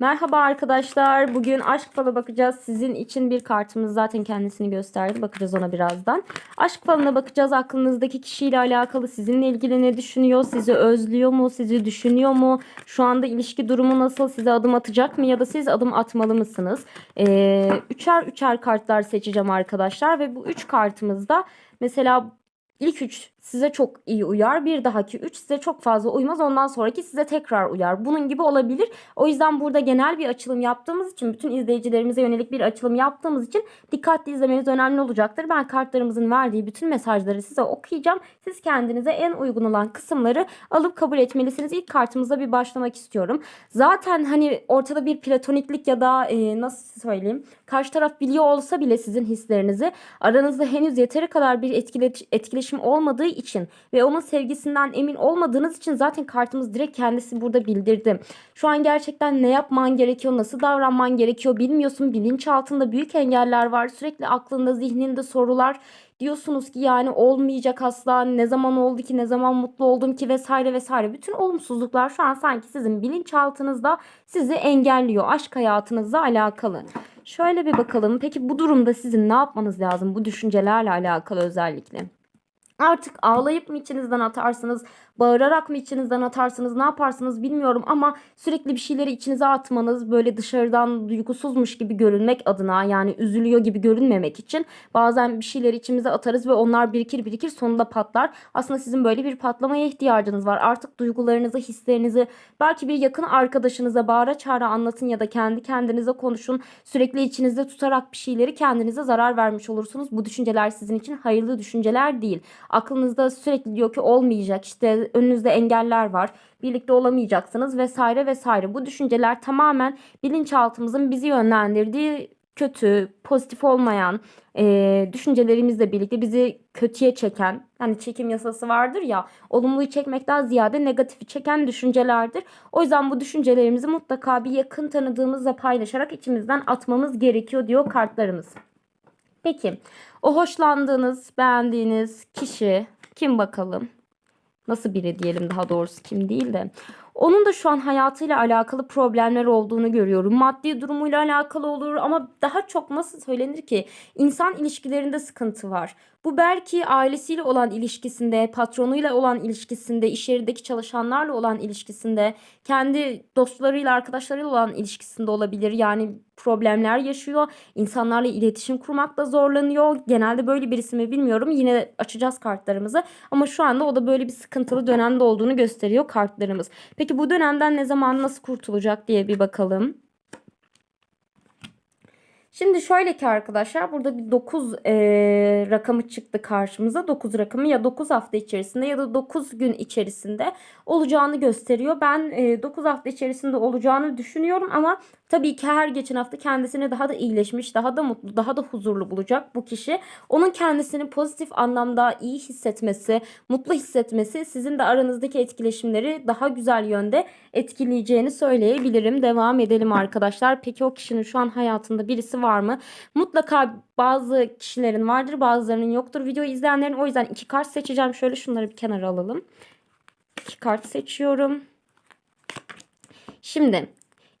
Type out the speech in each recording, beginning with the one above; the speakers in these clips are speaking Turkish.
Merhaba arkadaşlar. Bugün aşk falı bakacağız. Sizin için bir kartımız zaten kendisini gösterdi. Bakacağız ona birazdan. Aşk falına bakacağız. Aklınızdaki kişiyle alakalı sizinle ilgili ne düşünüyor? Sizi özlüyor mu? Sizi düşünüyor mu? Şu anda ilişki durumu nasıl? Size adım atacak mı? Ya da siz adım atmalı mısınız? Ee, üçer üçer kartlar seçeceğim arkadaşlar. Ve bu üç kartımızda mesela İlk 3 size çok iyi uyar. Bir dahaki 3 size çok fazla uymaz. Ondan sonraki size tekrar uyar. Bunun gibi olabilir. O yüzden burada genel bir açılım yaptığımız için bütün izleyicilerimize yönelik bir açılım yaptığımız için dikkatli izlemeniz önemli olacaktır. Ben kartlarımızın verdiği bütün mesajları size okuyacağım. Siz kendinize en uygun olan kısımları alıp kabul etmelisiniz. İlk kartımıza bir başlamak istiyorum. Zaten hani ortada bir platoniklik ya da e, nasıl söyleyeyim karşı taraf biliyor olsa bile sizin hislerinizi aranızda henüz yeteri kadar bir etkile, etkileşim olmadığı için ve onun sevgisinden emin olmadığınız için zaten kartımız direkt kendisi burada bildirdi. Şu an gerçekten ne yapman gerekiyor, nasıl davranman gerekiyor bilmiyorsun. Bilinçaltında büyük engeller var. Sürekli aklında, zihninde sorular diyorsunuz ki yani olmayacak asla ne zaman oldu ki ne zaman mutlu oldum ki vesaire vesaire bütün olumsuzluklar şu an sanki sizin bilinçaltınızda sizi engelliyor aşk hayatınızla alakalı. Şöyle bir bakalım peki bu durumda sizin ne yapmanız lazım bu düşüncelerle alakalı özellikle? Artık ağlayıp mı içinizden atarsınız, bağırarak mı içinizden atarsınız, ne yaparsınız bilmiyorum ama sürekli bir şeyleri içinize atmanız böyle dışarıdan duygusuzmuş gibi görünmek adına yani üzülüyor gibi görünmemek için bazen bir şeyleri içimize atarız ve onlar birikir birikir sonunda patlar. Aslında sizin böyle bir patlamaya ihtiyacınız var. Artık duygularınızı, hislerinizi belki bir yakın arkadaşınıza bağıra çağıra anlatın ya da kendi kendinize konuşun. Sürekli içinizde tutarak bir şeyleri kendinize zarar vermiş olursunuz. Bu düşünceler sizin için hayırlı düşünceler değil. Aklınızda sürekli diyor ki olmayacak işte önünüzde engeller var birlikte olamayacaksınız vesaire vesaire. Bu düşünceler tamamen bilinçaltımızın bizi yönlendirdiği kötü, pozitif olmayan e, düşüncelerimizle birlikte bizi kötüye çeken, hani çekim yasası vardır ya, olumluyu çekmekten ziyade negatifi çeken düşüncelerdir. O yüzden bu düşüncelerimizi mutlaka bir yakın tanıdığımızla paylaşarak içimizden atmamız gerekiyor diyor kartlarımız. Peki o hoşlandığınız, beğendiğiniz kişi kim bakalım? Nasıl biri diyelim daha doğrusu kim değil de. Onun da şu an hayatıyla alakalı problemler olduğunu görüyorum. Maddi durumuyla alakalı olur ama daha çok nasıl söylenir ki insan ilişkilerinde sıkıntı var. Bu belki ailesiyle olan ilişkisinde, patronuyla olan ilişkisinde, iş yerindeki çalışanlarla olan ilişkisinde, kendi dostlarıyla, arkadaşlarıyla olan ilişkisinde olabilir. Yani problemler yaşıyor. İnsanlarla iletişim kurmakta zorlanıyor. Genelde böyle birisi mi bilmiyorum. Yine açacağız kartlarımızı. Ama şu anda o da böyle bir sıkıntılı dönemde olduğunu gösteriyor kartlarımız. Peki bu dönemden ne zaman nasıl kurtulacak diye bir bakalım. Şimdi şöyle ki arkadaşlar burada bir 9 e, rakamı çıktı karşımıza. 9 rakamı ya 9 hafta içerisinde ya da 9 gün içerisinde olacağını gösteriyor. Ben e, 9 hafta içerisinde olacağını düşünüyorum ama tabii ki her geçen hafta kendisini daha da iyileşmiş, daha da mutlu, daha da huzurlu bulacak bu kişi. Onun kendisini pozitif anlamda iyi hissetmesi, mutlu hissetmesi sizin de aranızdaki etkileşimleri daha güzel yönde etkileyeceğini söyleyebilirim. Devam edelim arkadaşlar. Peki o kişinin şu an hayatında birisi var mı? Mutlaka bazı kişilerin vardır bazılarının yoktur. Videoyu izleyenlerin o yüzden iki kart seçeceğim. Şöyle şunları bir kenara alalım. İki kart seçiyorum. Şimdi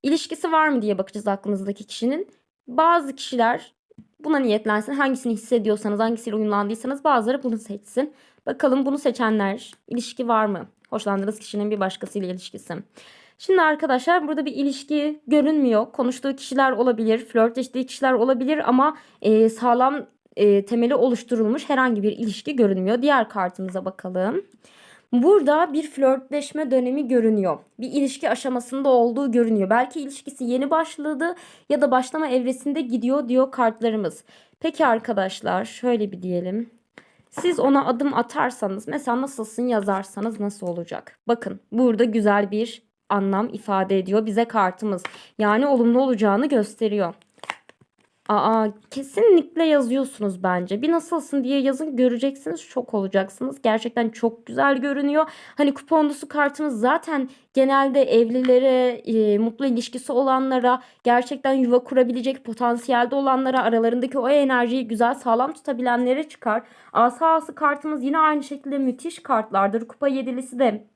ilişkisi var mı diye bakacağız aklınızdaki kişinin. Bazı kişiler buna niyetlensin. Hangisini hissediyorsanız, hangisiyle uyumlandıysanız bazıları bunu seçsin. Bakalım bunu seçenler ilişki var mı? Hoşlandığınız kişinin bir başkasıyla ilişkisi. Şimdi arkadaşlar burada bir ilişki görünmüyor. Konuştuğu kişiler olabilir, flörtleştiği kişiler olabilir ama e, sağlam e, temeli oluşturulmuş herhangi bir ilişki görünmüyor. Diğer kartımıza bakalım. Burada bir flörtleşme dönemi görünüyor. Bir ilişki aşamasında olduğu görünüyor. Belki ilişkisi yeni başladı ya da başlama evresinde gidiyor diyor kartlarımız. Peki arkadaşlar şöyle bir diyelim. Siz ona adım atarsanız mesela nasılsın yazarsanız nasıl olacak? Bakın burada güzel bir anlam ifade ediyor bize kartımız. Yani olumlu olacağını gösteriyor. Aa kesinlikle yazıyorsunuz bence. Bir nasılsın diye yazın göreceksiniz şok olacaksınız. Gerçekten çok güzel görünüyor. Hani kuponlusu kartımız zaten genelde evlilere, e, mutlu ilişkisi olanlara, gerçekten yuva kurabilecek potansiyelde olanlara, aralarındaki o enerjiyi güzel sağlam tutabilenlere çıkar. Asa ası kartımız yine aynı şekilde müthiş kartlardır. Kupa yedilisi de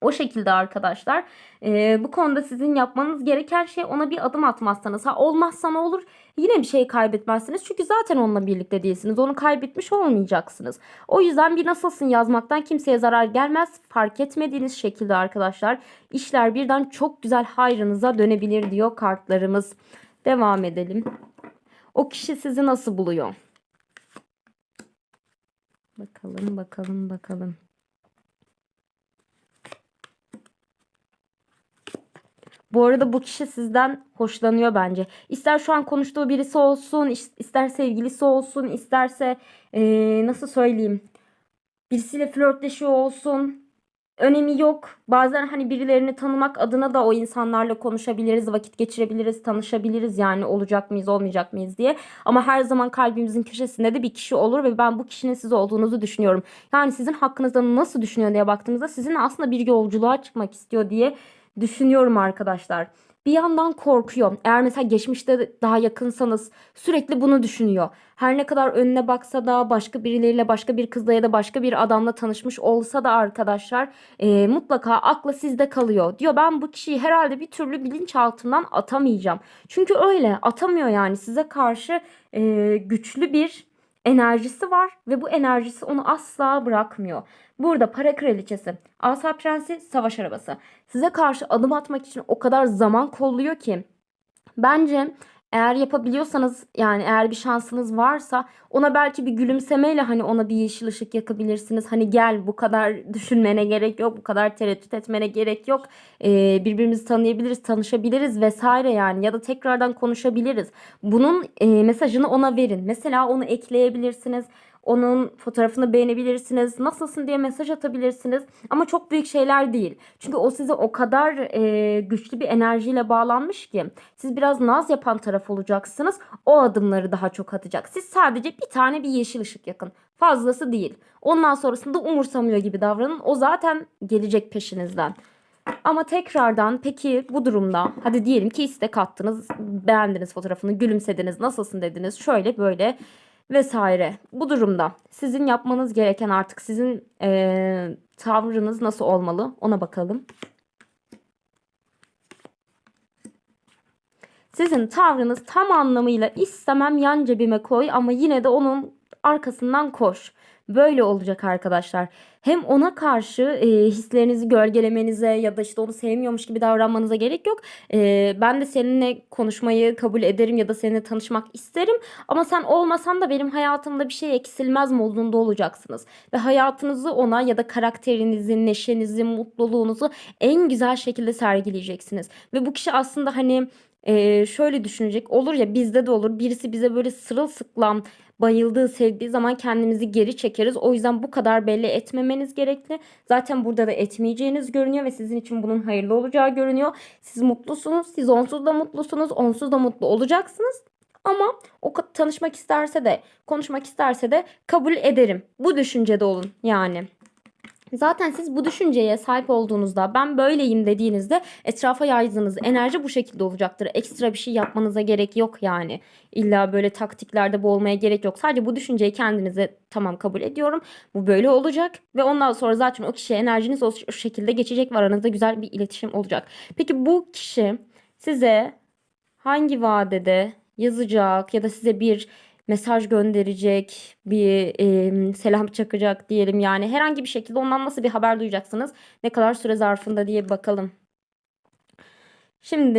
O şekilde arkadaşlar. Ee, bu konuda sizin yapmanız gereken şey ona bir adım atmazsanız. Ha olmazsa ne olur? Yine bir şey kaybetmezsiniz. Çünkü zaten onunla birlikte değilsiniz. Onu kaybetmiş olmayacaksınız. O yüzden bir nasılsın yazmaktan kimseye zarar gelmez. Fark etmediğiniz şekilde arkadaşlar işler birden çok güzel hayrınıza dönebilir diyor kartlarımız. Devam edelim. O kişi sizi nasıl buluyor? Bakalım bakalım bakalım. Bu arada bu kişi sizden hoşlanıyor bence. İster şu an konuştuğu birisi olsun, is- ister sevgilisi olsun, isterse eee, nasıl söyleyeyim, birisiyle flörtleşiyor olsun. Önemi yok. Bazen hani birilerini tanımak adına da o insanlarla konuşabiliriz, vakit geçirebiliriz, tanışabiliriz yani olacak mıyız, olmayacak mıyız diye. Ama her zaman kalbimizin köşesinde de bir kişi olur ve ben bu kişinin siz olduğunuzu düşünüyorum. Yani sizin hakkınızda nasıl düşünüyor diye baktığımızda sizinle aslında bir yolculuğa çıkmak istiyor diye düşünüyorum arkadaşlar. Bir yandan korkuyor. Eğer mesela geçmişte daha yakınsanız sürekli bunu düşünüyor. Her ne kadar önüne baksa da başka birileriyle başka bir kızla ya da başka bir adamla tanışmış olsa da arkadaşlar e, mutlaka aklı sizde kalıyor. Diyor ben bu kişiyi herhalde bir türlü bilinçaltımdan atamayacağım. Çünkü öyle atamıyor yani size karşı e, güçlü bir enerjisi var ve bu enerjisi onu asla bırakmıyor. Burada para kraliçesi, asa prensi, savaş arabası. Size karşı adım atmak için o kadar zaman kolluyor ki bence eğer yapabiliyorsanız yani eğer bir şansınız varsa ona belki bir gülümsemeyle hani ona bir yeşil ışık yakabilirsiniz. Hani gel bu kadar düşünmene gerek yok, bu kadar tereddüt etmene gerek yok. Ee, birbirimizi tanıyabiliriz, tanışabiliriz vesaire yani ya da tekrardan konuşabiliriz. Bunun e, mesajını ona verin. Mesela onu ekleyebilirsiniz. Onun fotoğrafını beğenebilirsiniz. Nasılsın diye mesaj atabilirsiniz. Ama çok büyük şeyler değil. Çünkü o size o kadar e, güçlü bir enerjiyle bağlanmış ki siz biraz naz yapan taraf olacaksınız. O adımları daha çok atacak. Siz sadece bir tane bir yeşil ışık yakın. Fazlası değil. Ondan sonrasında umursamıyor gibi davranın. O zaten gelecek peşinizden. Ama tekrardan peki bu durumda hadi diyelim ki istek attınız, beğendiniz fotoğrafını, gülümsediniz, nasılsın dediniz, şöyle böyle vesaire. Bu durumda sizin yapmanız gereken artık sizin eee, tavrınız nasıl olmalı ona bakalım. Sizin tavrınız tam anlamıyla istemem yan cebime koy ama yine de onun arkasından koş. Böyle olacak arkadaşlar. Hem ona karşı e, hislerinizi gölgelemenize ya da işte onu sevmiyormuş gibi davranmanıza gerek yok. E, ben de seninle konuşmayı kabul ederim ya da seninle tanışmak isterim. Ama sen olmasan da benim hayatımda bir şey eksilmez modunda olacaksınız. Ve hayatınızı ona ya da karakterinizi, neşenizi, mutluluğunuzu en güzel şekilde sergileyeceksiniz. Ve bu kişi aslında hani e, şöyle düşünecek olur ya bizde de olur birisi bize böyle sırılsıklam bayıldığı sevdiği zaman kendimizi geri çekeriz. O yüzden bu kadar belli etmemeniz gerekli. Zaten burada da etmeyeceğiniz görünüyor ve sizin için bunun hayırlı olacağı görünüyor. Siz mutlusunuz. Siz onsuz da mutlusunuz. Onsuz da mutlu olacaksınız. Ama o tanışmak isterse de konuşmak isterse de kabul ederim. Bu düşüncede olun yani. Zaten siz bu düşünceye sahip olduğunuzda ben böyleyim dediğinizde etrafa yaydığınız enerji bu şekilde olacaktır. Ekstra bir şey yapmanıza gerek yok yani. İlla böyle taktiklerde boğulmaya gerek yok. Sadece bu düşünceyi kendinize tamam kabul ediyorum. Bu böyle olacak ve ondan sonra zaten o kişiye enerjiniz o, şekilde geçecek ve aranızda güzel bir iletişim olacak. Peki bu kişi size hangi vadede yazacak ya da size bir mesaj gönderecek, bir e, selam çakacak diyelim yani herhangi bir şekilde ondan nasıl bir haber duyacaksınız? Ne kadar süre zarfında diye bakalım. Şimdi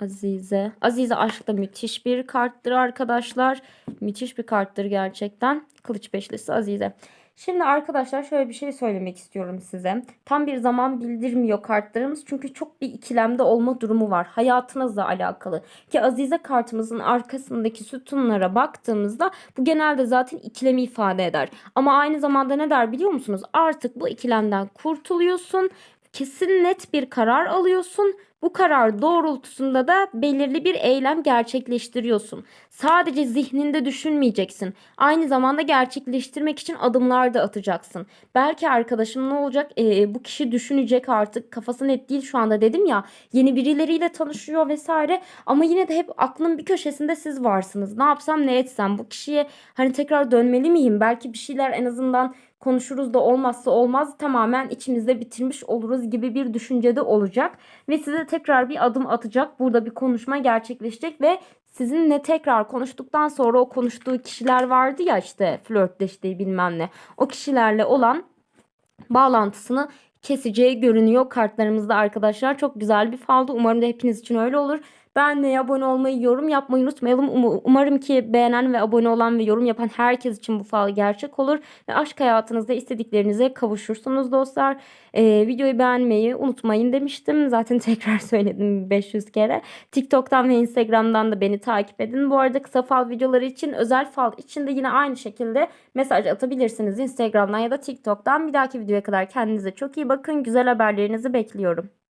Azize. Azize aşkta müthiş bir karttır arkadaşlar. Müthiş bir karttır gerçekten. Kılıç beşlisi Azize. Şimdi arkadaşlar şöyle bir şey söylemek istiyorum size. Tam bir zaman bildirmiyor kartlarımız. Çünkü çok bir ikilemde olma durumu var. Hayatınızla alakalı. Ki Azize kartımızın arkasındaki sütunlara baktığımızda bu genelde zaten ikilemi ifade eder. Ama aynı zamanda ne der biliyor musunuz? Artık bu ikilemden kurtuluyorsun. Kesin net bir karar alıyorsun. Bu karar doğrultusunda da belirli bir eylem gerçekleştiriyorsun. Sadece zihninde düşünmeyeceksin. Aynı zamanda gerçekleştirmek için adımlar da atacaksın. Belki arkadaşım ne olacak? Ee, bu kişi düşünecek artık. Kafası net değil şu anda dedim ya. Yeni birileriyle tanışıyor vesaire. Ama yine de hep aklın bir köşesinde siz varsınız. Ne yapsam ne etsem bu kişiye hani tekrar dönmeli miyim? Belki bir şeyler en azından konuşuruz da olmazsa olmaz tamamen içimizde bitirmiş oluruz gibi bir düşüncede olacak. Ve size tekrar bir adım atacak. Burada bir konuşma gerçekleşecek ve sizinle tekrar konuştuktan sonra o konuştuğu kişiler vardı ya işte flörtleştiği bilmem ne. O kişilerle olan bağlantısını keseceği görünüyor kartlarımızda arkadaşlar. Çok güzel bir faldı. Umarım da hepiniz için öyle olur. Beğenmeyi, abone olmayı, yorum yapmayı unutmayalım. Um- Umarım ki beğenen ve abone olan ve yorum yapan herkes için bu fal gerçek olur. Ve aşk hayatınızda istediklerinize kavuşursunuz dostlar. Ee, videoyu beğenmeyi unutmayın demiştim. Zaten tekrar söyledim 500 kere. TikTok'tan ve Instagram'dan da beni takip edin. Bu arada kısa fal videoları için, özel fal için de yine aynı şekilde mesaj atabilirsiniz Instagram'dan ya da TikTok'tan. Bir dahaki videoya kadar kendinize çok iyi bakın. Güzel haberlerinizi bekliyorum.